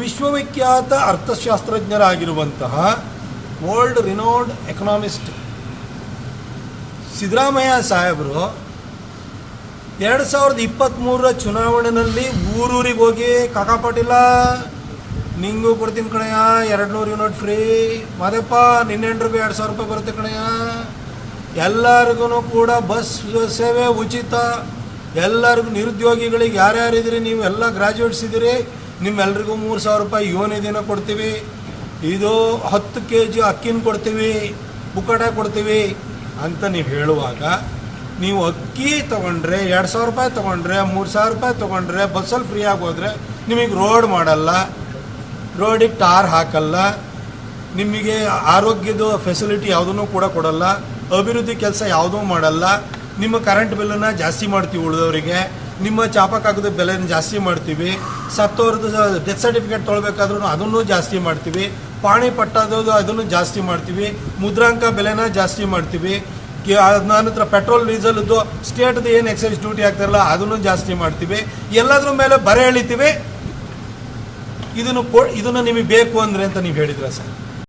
ವಿಶ್ವವಿಖ್ಯಾತ ಅರ್ಥಶಾಸ್ತ್ರಜ್ಞರಾಗಿರುವಂತಹ world renowned economist Siddaramaiah ಸಾಹೇಬರು ಎರಡು ಸಾವಿರದ ಇಪ್ಪತ್ತ್ಮೂರರ ಚುನಾವಣೆಯಲ್ಲಿ ಊರೂರಿಗೆ ಹೋಗಿ, ಕಾಕಾ ಪಾಟೀಲ, ನಿಂಗೂ ಕೊಡ್ತೀನಿ ಕಣಯ್ಯ ಎರಡು ನೂರು ಯೂನಿಟ್ ಫ್ರೀ. ಮದಪ್ಪ ನಿನ್ನೆಂಟು ರೂಪಾಯಿ ಎರಡು ಸಾವಿರ ರೂಪಾಯಿ ಬರುತ್ತೆ ಕಣಯ್ಯ. ಎಲ್ಲರಿಗೂ ಕೂಡ ಬಸ್ ಸೇವೆ ಉಚಿತ. ಎಲ್ಲರಿಗೂ ನಿರುದ್ಯೋಗಿಗಳಿಗೆ ಯಾರ್ಯಾರಿದ್ದೀರಿ, ನೀವು ಎಲ್ಲ ಗ್ರ್ಯಾಜುಯೇಟ್ಸ್ ಇದ್ದೀರಿ. ನಿಮ್ಮೆಲ್ರಿಗೂ ಮೂರು ಸಾವಿರ ರೂಪಾಯಿ ಯೋನಿದಿನ ಕೊಡ್ತೀವಿ. ಇದು ಹತ್ತು ಕೆ ಜಿ ಅಕ್ಕಿನ ಕೊಡ್ತೀವಿ. ಬುಕ್ಕಟ ಕೊಡ್ತೀವಿ ಅಂತ ನೀವು ಹೇಳುವಾಗ ನೀವು ಅಕ್ಕಿ ತೊಗೊಂಡ್ರೆ ಎರಡು ಸಾವಿರ ರೂಪಾಯಿ ತೊಗೊಂಡ್ರೆ, ಮೂರು ಸಾವಿರ ರೂಪಾಯಿ ತೊಗೊಂಡ್ರೆ ಬಸ್ಸಲ್ಲಿ ಫ್ರೀ ಆಗೋದ್ರೆ ನಿಮಗೆ ರೋಡ್ ಮಾಡಲ್ಲ. ರೋಡಿಗೆ ಟಾರ್ ಹಾಕಲ್ಲ. ನಿಮಗೆ ಆರೋಗ್ಯದ ಫೆಸಿಲಿಟಿ ಯಾವುದೂ ಕೂಡ ಕೊಡಲ್ಲ. ಅಭಿವೃದ್ಧಿ ಕೆಲಸ ಯಾವುದೂ ಮಾಡಲ್ಲ. ನಿಮ್ಮ ಕರೆಂಟ್ ಬಿಲ್ಲನ್ನು ಜಾಸ್ತಿ ಮಾಡ್ತೀವಿ ಉಳಿದವರಿಗೆ. ನಿಮ್ಮ ಚಾಪಕ್ಕಾಗದ ಬೆಲೆನ ಜಾಸ್ತಿ ಮಾಡ್ತೀವಿ. ಸತ್ತೋರ್ದು ಡೆತ್ ಸರ್ಟಿಫಿಕೇಟ್ ತೊಗೊಳ್ಬೇಕಾದ್ರೂ ಅದನ್ನು ಜಾಸ್ತಿ ಮಾಡ್ತೀವಿ. ಪಾಣಿ ಪಟ್ಟದ್ದು ಅದನ್ನು ಜಾಸ್ತಿ ಮಾಡ್ತೀವಿ. ಮುದ್ರಾಂಕ ಬೆಲೆನ ಜಾಸ್ತಿ ಮಾಡ್ತೀವಿ. ನಂತರ ಪೆಟ್ರೋಲ್ ಡೀಸೆಲ್ದು ಸ್ಟೇಟ್ದು ಏನು ಎಕ್ಸೈಸ್ ಡ್ಯೂಟಿ ಆಗ್ತಾರಲ್ಲ ಅದನ್ನು ಜಾಸ್ತಿ ಮಾಡ್ತೀವಿ. ಎಲ್ಲದ್ರ ಮೇಲೆ ಬರೆ ಎಳಿತೀವಿ. ಇದನ್ನು ಕೊ, ಇದನ್ನು ನಿಮಗೆ ಬೇಕು ಅಂದರೆ ಅಂತ ನೀವು ಹೇಳಿದ್ರ ಸರ್?